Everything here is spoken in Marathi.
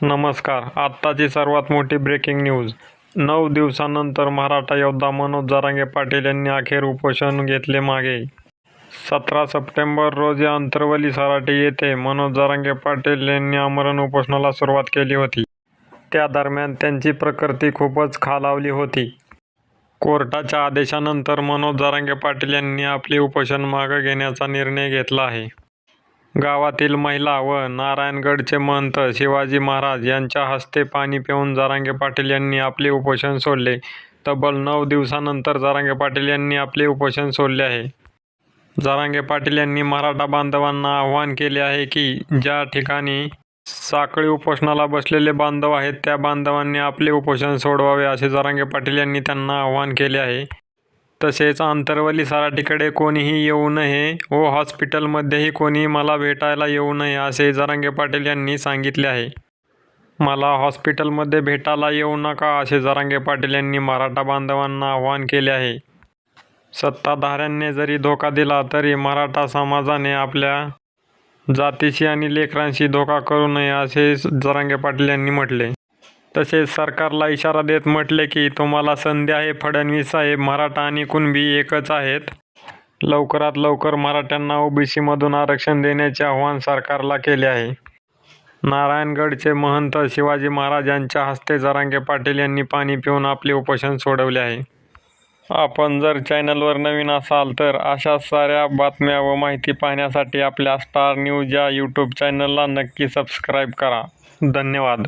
नमस्कार. आत्ताची सर्वात मोठी ब्रेकिंग न्यूज नऊ दिवसानंतर मराठा योद्धा मनोज जरांगे पाटील यांनी अखेर उपोषण घेतले मागे. सतरा सप्टेंबर रोजी अंतरवली सराटी येथे मनोज जरांगे पाटील यांनी आमरण उपोषणाला सुरुवात केली होती. त्या दरम्यान त्यांची प्रकृती खूपच खालावली होती. कोर्टाच्या आदेशानंतर मनोज जरांगे पाटील यांनी आपले उपोषण मागे घेण्याचा निर्णय घेतला आहे. गावातील महिला व नारायणगडचे महंत शिवाजी महाराज यांच्या हस्ते पाणी पिऊन जरांगे पाटील यांनी आपले उपोषण सोडले. तब्बल नऊ दिवसानंतर जरांगे पाटील यांनी आपले उपोषण सोडले आहे. जरांगे पाटील यांनी मराठा बांधवांना आवाहन केले आहे की ज्या ठिकाणी साखळी उपोषणाला बसलेले बांधव आहेत त्या बांधवांनी आपले उपोषण सोडवावे असे जरांगे पाटील यांनी त्यांना आवाहन केले आहे. तसेच आंतरवली सराटीकडे कोणीही येऊ नये. व हॉस्पिटलमध्येही कोणी मला भेटायला येऊ नये असे जरांगे पाटील यांनी सांगितले आहे. मला हॉस्पिटलमध्ये भेटायला येऊ नका असे जरांगे पाटील यांनी मराठा बांधवांना आवाहन केले आहे. सत्ताधाऱ्यांनी जरी धोका दिला तरी मराठा समाजाने आपल्या जातीशी आणि लेकरांशी धोका करू नये असे जरांगे पाटील यांनी म्हटले. तसेच सरकारला इशारा देत म्हटले की तुम्हाला संधी आहे फडणवीस साहेब मराठा आणि कुणबी एकच आहेत. लवकरात लवकर मराठ्यांना ओबीसीमधून आरक्षण देण्याचे आवाहन सरकारला केले आहे. नारायणगडचे महंत शिवाजी महाराज यांच्या हस्ते जरांगे पाटील यांनी पाणी पिऊन आपले उपोषण सोडवले आहे. आपण जर चॅनलवर नवीन असाल तर अशा साऱ्या बातम्या व माहिती पाहण्यासाठी आपल्या स्टार न्यूज या यूट्यूब चॅनलला नक्की सबस्क्राईब करा. धन्यवाद.